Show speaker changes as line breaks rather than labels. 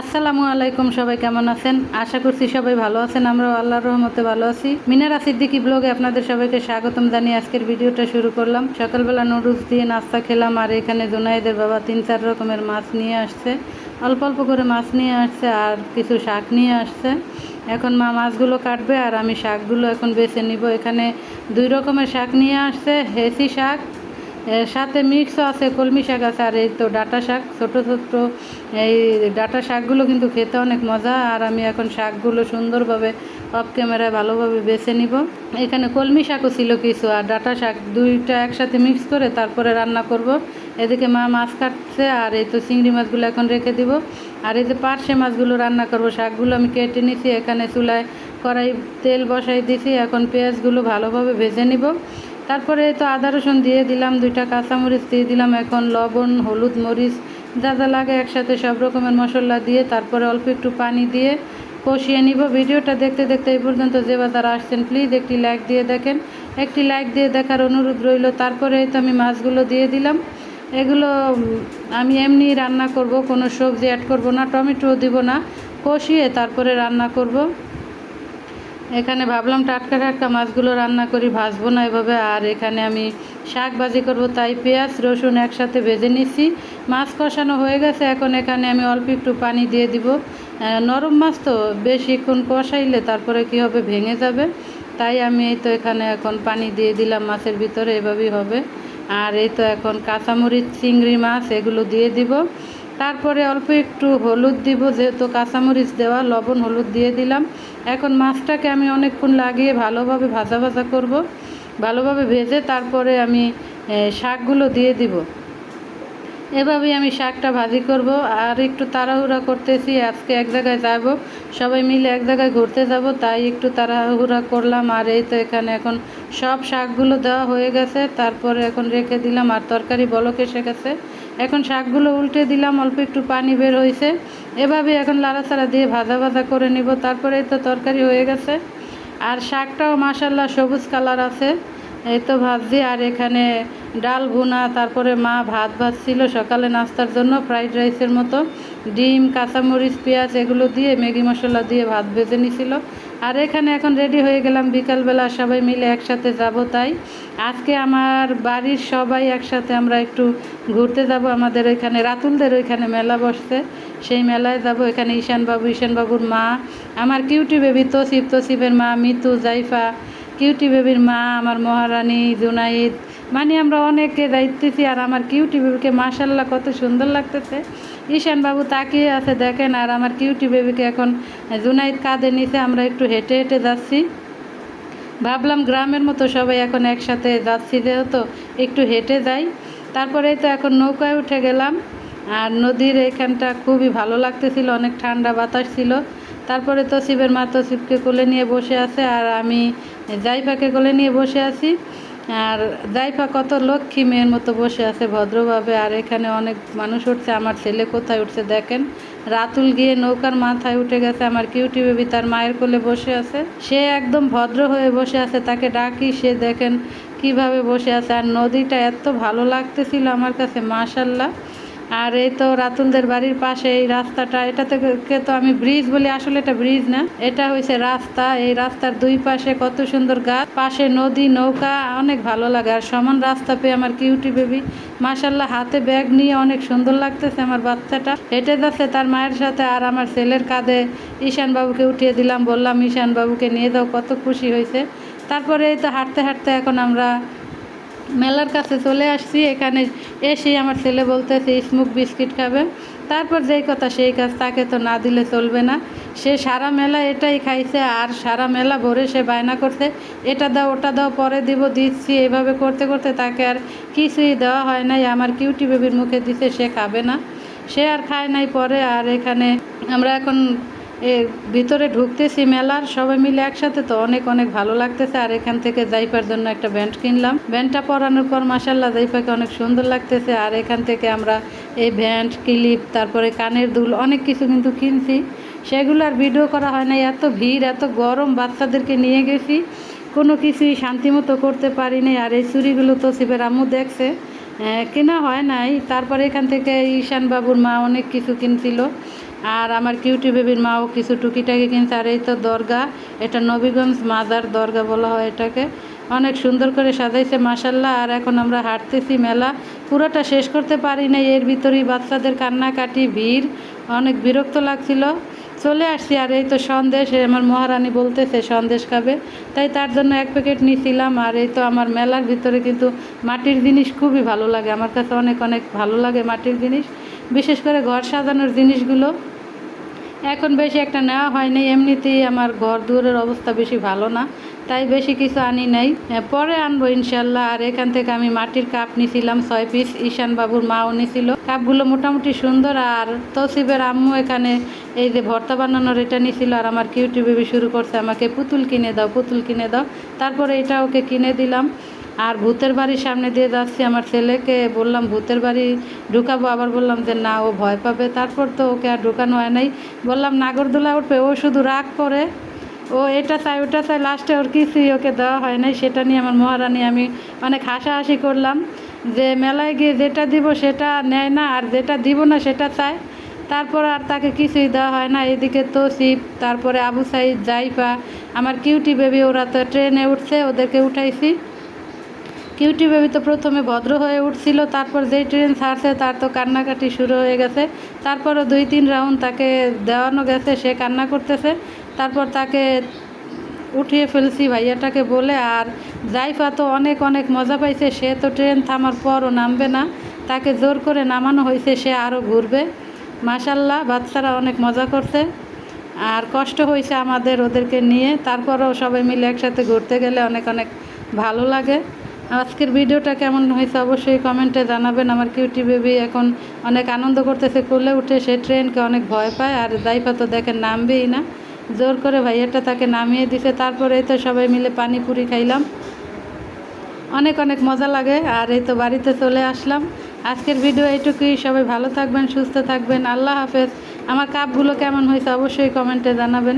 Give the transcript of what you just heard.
আসসালামু আলাইকুম, সবাই কেমন আছেন? আশা করছি সবাই ভালো আছেন, আমরাও আল্লাহর রহমতে ভালো আছি। মিনারা সিদ্দিকি ব্লগে আপনাদের সবাইকে স্বাগতম জানিয়ে আজকের ভিডিওটা শুরু করলাম। সকালবেলা নুডলস দিয়ে নাস্তা খেলাম আর এখানে জোনাইদের বাবা তিন চার রকমের মাছ নিয়ে আসছে। অল্প অল্প করে মাছ নিয়ে আসছে আর কিছু শাক নিয়ে আসছে। এখন মা মাছগুলো কাটবে আর আমি শাকগুলো এখন বেছে নিব। এখানে দুই রকমের শাক নিয়ে আসছে হেসি শাক সাথে মিক্সও আছে, কলমি শাক আছে আর এই তো ডাটা শাক, ছোটো ছোটো। এই ডাটা শাকগুলো কিন্তু খেতে অনেক মজা। আর আমি এখন শাকগুলো সুন্দরভাবে অফ ক্যামেরায় ভালোভাবে বেছে নিব। এখানে কলমি শাকও ছিল কিছু আর ডাটা শাক দুইটা একসাথে মিক্স করে তারপরে রান্না করব। এদিকে মা মাছ কাটছে আর এই তো চিংড়ি মাছগুলো এখন রেখে দিব। আর এই যে পার্শে মাছগুলো রান্না করব, শাকগুলো আমি কেটে নিছি। এখানে চুলায় কড়াই তেল বসাই দিছি। এখন পেঁয়াজগুলো ভালোভাবে ভেজে নিব। তারপরে তো আদা রসুন দিয়ে দিলাম, দুইটা কাঁচামরিচ দিয়ে দিলাম, এখন লবণ, হলুদ মরিচ, যা যা লাগে একসাথে সব রকমের মশলা দিয়ে তারপরে অল্প একটু পানি দিয়ে কষিয়ে নিব। ভিডিওটা দেখতে দেখতে এই পর্যন্ত যে বা তারা আসছেন প্লিজ একটি লাইক দিয়ে দেখেন। একটি লাইক দিয়ে দেখার অনুরোধ রইল। তারপরে তো আমি মাছগুলো দিয়ে দিলাম। এগুলো আমি এমনি রান্না করব, কোনো সবজি অ্যাড করব না টমেটো দিব না। কষিয়ে তারপরে রান্না করব। এখানে ভাবলাম টাটকা টাটকা মাছগুলো রান্না করি, ভাজবো না এভাবে। আর এখানে আমি শাক ভাজি করব, তাই পেঁয়াজ, রসুন একসাথে ভেজে নিছি। মাছ কষানো হয়ে গেছে, এখন এখানে আমি অল্প একটু পানি দিয়ে দিব। নরম মাছ তো বেশিক্ষণ কষাইলে তারপরে কি হবে, ভেঙে যাবে। তাই আমি এই তো এখানে এখন পানি দিয়ে দিলাম মাছের ভিতরে, এভাবেই হবে। আর এই তো এখন কাঁচামরিচ, চিংড়ি মাছ, এগুলো দিয়ে দিব। তারপরে অল্প একটু হলুদ দিব, যেহেতু কাঁচামরিচ দেওয়া, লবণ হলুদ দিয়ে দিলাম। এখন মাছটাকে আমি অনেকক্ষণ লাগিয়ে ভালোভাবে ভাজা ভাজা করব। ভালোভাবে ভেজে তারপরে আমি শাকগুলো দিয়ে দিব। এভাবেই আমি শাকটা ভাজি করব। আর একটু তাড়াহুড়া করতেছি, আজকে এক জায়গায় যাব। সবাই মিলে এক জায়গায় ঘুরতে যাব, তাই একটু তাড়াহুড়া করলাম। আর এই তো এখানে এখন সব শাকগুলো দেওয়া হয়ে গেছে। তারপরে এখন রেখে দিলাম, আর তরকারি বলক এসে গেছে। এখন শাকগুলো উল্টে দিলাম, অল্প একটু পানি বের হয়েছে এভাবে এখন লাড়াচাড়া দিয়ে ভাজা ভাজা করে নিব। তারপরে তো তরকারি হয়ে গেছে। আর শাকটাও মাসাল্লাহ সবুজ কালার আছে। এই তো ভাবছি আর এখানে ডাল ভুনা, তারপরে মা ভাত ভাজছিল সকালে নাস্তার জন্য, ফ্রাইড রাইসের মতো। ডিম, কাঁচামরিচ, পেঁয়াজ, এগুলো দিয়ে ম্যাগি মশলা দিয়ে ভাত ভেজে নিছিল। আর এখানে এখন রেডি হয়ে গেলাম, বিকালবেলা সবাই মিলে একসাথে যাব তাই। আজকে আমার বাড়ির সবাই একসাথে আমরা একটু ঘুরতে যাব। আমাদের এখানে রাতুলদের ওইখানে মেলা বসতে সেই মেলায় যাব। এখানে ঈশানবাবু, ঈশানবাবুর মা, আমার কিউটি বেবি তসিফ, তসিফের মা মিতু, জাইফা। কিউটি বেবির মা, আমার মহারানী, জুনাইদ মানে আমরা অনেকে যাইতেছি আর আমার কিউটি বেবিকে মাশাল্লাহ কত সুন্দর লাগতেছে। ঈশান বাবু তাকিয়ে আছে দেখেন, আর আমার কিউটি বেবিকে এখন জুনাইদ কাঁধে নিচে আমরা একটু হেঁটে হেঁটে যাচ্ছি। ভাবলাম গ্রামের মতো সবাই এখন একসাথে যাচ্ছি যেহেতু একটু হেঁটে যাই। তারপরে তো এখন নৌকায় উঠে গেলাম, আর নদীর এখানটা খুবই ভালো লাগতেছিল, অনেক ঠান্ডা বাতাস ছিল। তারপরে তসিবের মা তসিবকে কোলে নিয়ে বসে আছে, আর আমি জাইফাকে কোলে নিয়ে বসে আছি। আর জাইফা কত লক্ষ্মী মেয়ের মতো বসে আছে ভদ্রভাবে, আর এখানে অনেক মানুষ উঠছে, আমার ছেলে কোথায় উঠছে দেখেন। রাতুল গিয়ে নৌকার মাথায় উঠে গেছে, আমার কিউটি বেবি তার মায়ের কোলে বসে আছে। সে একদম ভদ্র হয়ে বসে আছে, তাকে ডাকি, সে দেখেন কীভাবে বসে আছে। আর নদীটা এত ভালো লাগতেছিল আমার কাছে, মাশাল্লাহ। আর এই তো রাতুলদের বাড়ির পাশে এই রাস্তাটা এটা থেকে তো আমি ব্রিজ বলি, আসলে এটা ব্রিজ না। এটা হয়েছে রাস্তা, এই রাস্তার দুই পাশে কত সুন্দর গাছ, পাশে নদী, নৌকা, অনেক ভালো লাগে। আর সমান রাস্তা পেয়ে আমার কিউটি বেবি। মাশাল্লাহ হাতে ব্যাগ নিয়ে অনেক সুন্দর লাগতেছে আমার বাচ্চাটা। হেঁটে যাচ্ছে তার মায়ের সাথে আর আমার ছেলের কাঁধে ঈশান বাবুকে উঠিয়ে দিলাম, বললাম, ঈশান বাবুকে নিয়ে যাও, কত খুশি হয়েছে তারপরে এই তো হাঁটতে হাঁটতে এখন আমরা মেলার কাছে চলে আসছি, এখানে এসে আমার ছেলে বলতেছে, স্মুক বিস্কিট খাবে? তারপর যেই কথা সেই কাজ, তাকে তো না দিলে চলবে না। সে সারা মেলা এটাই খাইছে, আর সারা মেলা ভরে সে বায়না করছে, এটা দাও, ওটা দাও, পরে দিব, দিচ্ছি। এভাবে করতে করতে তাকে আর কিছুই দেওয়া হয় নাই। আমার কিউটি বেবির মুখে দিছে, সে খাবে না। সে আর খায় নাই পরে, আর এখানে আমরা এখন এ ভিতরে ঢুকতেছি মেলার, সবাই মিলে একসাথে তো অনেক অনেক ভালো লাগতেছে। আর এখান থেকে জাইফার জন্য একটা ব্যান্ড কিনলাম। ব্যান্ডটা পরানোর পর মাসাল্লাহ জাইফাকে অনেক সুন্দর লাগতেছে। আর এখান থেকে আমরা এই ব্যান্ড, ক্লিপ, তারপরে কানের দুল, অনেক কিছু কিন্তু কিনছি। সেগুলো আর ভিডিও করা হয় না। এত ভিড়, এত গরম, বাচ্চাদেরকে নিয়ে গেছি। কোনো কিছুই শান্তিমতো করতে পারিনি আর এই চুরিগুলো তো শিবের আম্মু দেখছে। কেনা হয় নাই। তারপরে এখান থেকে ঈশান বাবুর মা অনেক কিছু কিনছিল। আর আমার কিউটি বেবির মাও কিছু টুকিটাকি কিনছে, আর এই তো দরগা, এটা নবীগঞ্জ মাজার দরগা বলা হয় এটাকে। অনেক সুন্দর করে সাজাইছে মাসাল্লাহ আর এখন আমরা হাঁটতেছি মেলা। পুরোটা শেষ করতে পারি নাই, এর ভিতরেই বাচ্চাদের কান্নাকাটি, ভিড়। অনেক বিরক্ত লাগছিল। চলে আসছি, আর এই তো সন্দেশ আমার মহারানী বলতেছে, সন্দেশ খাবে। তাই তার জন্য এক প্যাকেট নিয়েছিলাম আর এই তো আমার মেলার ভিতরে কিন্তু মাটির জিনিস খুবই ভালো লাগে। আমার কাছে অনেক অনেক ভালো লাগে মাটির জিনিস। বিশেষ করে ঘর সাজানোর জিনিসগুলো। এখন বেশি একটা নেওয়া হয়নি এমনিতেই আমার ঘর দুয়ারের অবস্থা বেশি ভালো না, তাই বেশি কিছু আনি নাই। পরে আনব ইনশাল্লাহ, আর এখান থেকে আমি মাটির কাপ নিছিলাম, ছয় পিস, ঈশান বাবুর মাও নিছিল। কাপগুলো মোটামুটি সুন্দর, আর তসিবের আম্মু এখানে এই যে ভর্তা বানানোর এটা নিছিল, আর আমার কিউটি বেবি শুরু করছে, আমাকে পুতুল কিনে দাও, পুতুল কিনে দাও। তারপরে এটা ওকে কিনে দিলাম। আর ভূতের বাড়ির সামনে দিয়ে যাচ্ছি আমার ছেলেকে। বললাম, ভূতের বাড়ি ঢুকাবো। আবার বললাম যে, না, ও ভয় পাবে। তারপর তো ওকে আর ঢুকানো হয় নাই। বললাম, নাগরদোলা উঠবে, ও শুধু রাগ করে। ও এটা চাই ওটা চাই লাস্টে ওর কিছুই ওকে দেওয়া হয় নাই। সেটা নিয়ে আমার মহারানী, আমি অনেক হাসাহাসি করলাম যে, মেলায় গিয়ে যেটা দিব সেটা নেয় না, আর যেটা দিব না সেটা চায়। তারপর আর তাকে কিছুই দেওয়া হয় না। এদিকে তসিফ, তারপরে আবু সাইদ, জাইফা, আমার কিউটি বেবি, ওরা তো ট্রেনে উঠছে, ওদেরকে উঠাইছি। কিউটি বেবি তো প্রথমে ভদ্র হয়ে উঠছিল, তারপর যেই ট্রেন ছাড়ছে তার তো কান্নাকাটি শুরু হয়ে গেছে। তারপরও দুই তিন রাউন্ড তাকে দেওয়ানো গেছে, সে কান্না করতেছে। তারপর তাকে উঠিয়ে ফেলছি ভাইয়াটাকে বলে, আর জাইফা তো অনেক অনেক মজা পাইছে, সে তো ট্রেন থামার পরও নামবে না। তাকে জোর করে নামানো হয়েছে, সে আরও ঘুরবে। মাসাল্লাহ বাচ্চারা অনেক মজা করছে। আর কষ্ট হয়েছে আমাদের ওদেরকে নিয়ে। তারপরও সবাই মিলে একসাথে ঘুরতে গেলে অনেক অনেক ভালো লাগে। আজকের ভিডিওটা কেমন হয়েছে অবশ্যই কমেন্টে জানাবেন। আমার কিউটি বেবি এখন অনেক আনন্দ করতেছে, কোলে উঠে সে ট্রেনকে অনেক ভয় পায় আর জাইফা তো দেখে নামবেই না। জোর করে ভাইয়াটা তাকে নামিয়ে দিছে, তারপরে তো সবাই মিলে পানিপুরি খাইলাম। অনেক অনেক মজা লাগে আর এই তো বাড়িতে চলে আসলাম। আজকের ভিডিও এইটুকুই, সবাই ভালো থাকবেন, সুস্থ থাকবেন, আল্লাহ হাফেজ। আমার কাপগুলো কেমন হয়েছে অবশ্যই কমেন্টে জানাবেন।